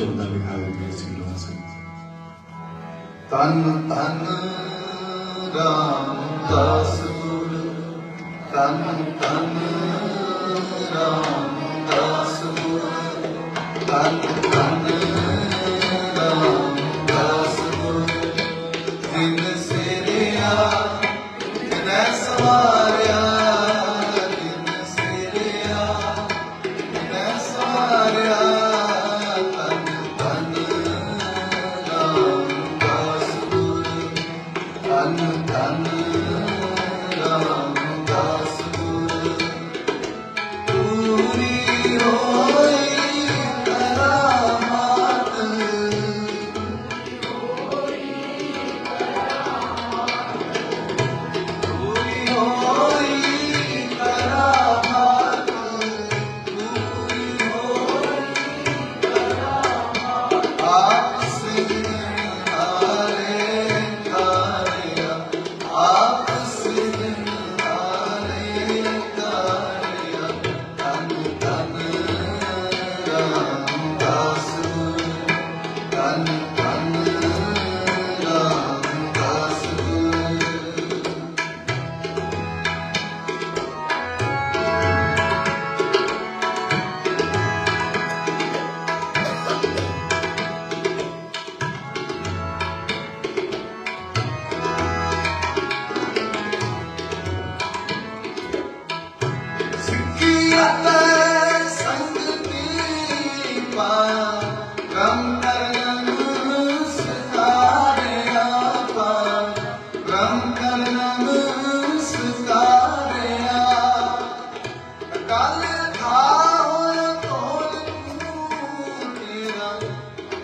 ਸ਼ਬਦਾਂ ਵਿਖਾਏ ਗਏ ਸੀ ਲੋਕ ਸੰਗਤ ਤਨ ਤਨ ਰਾਮ ਦਾਸ ਗੁਰ ਤਨ ਤਨ ਰਾਮ ਦਾਸ ਗੁਰ ਤਨ ਤਨ tan tan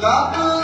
God.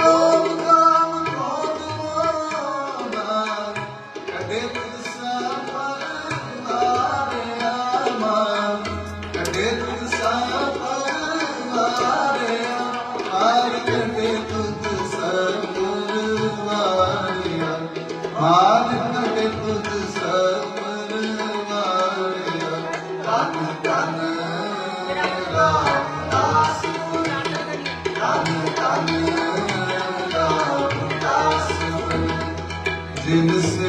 in the sun.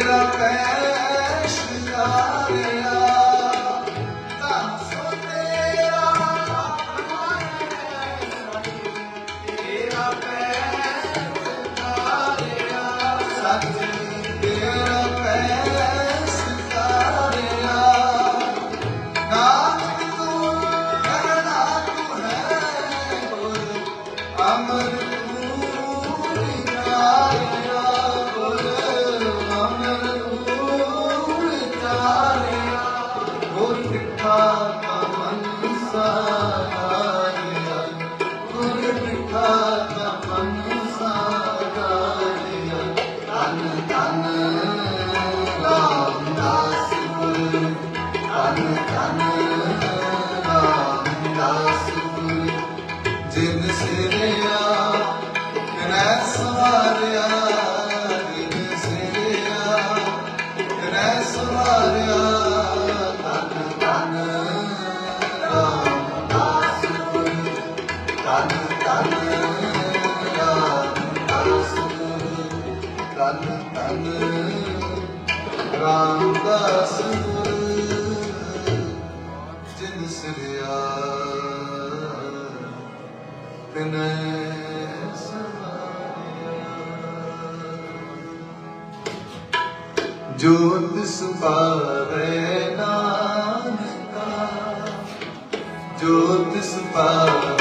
pela terra. حق من سأل ਤਨ ਤਨ ਰਾਮ ਦਾਸ ਤਨ ਤਨ ਰਾਮ ਦਾਸ ਜਿਨ ਸਿਰਿਆ ਤਿਨੈ ਜੋਤ ਸੁਭਾਵੇ ਨਾਨਕਾ ਜੋਤ ਸੁਭਾਵੇ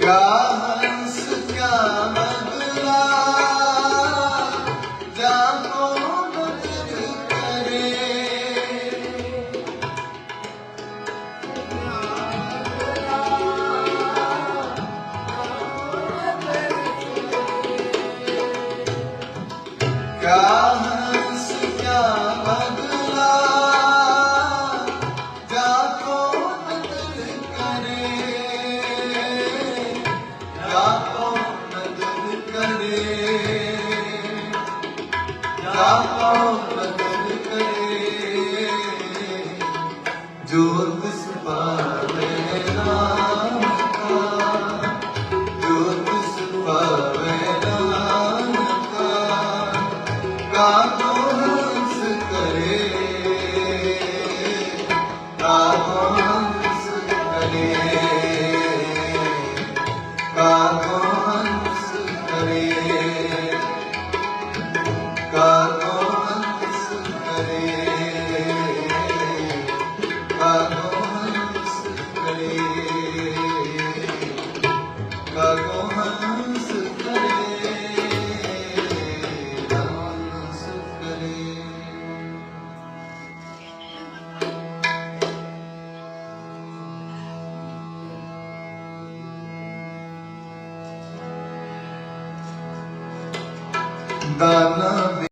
God. Uh.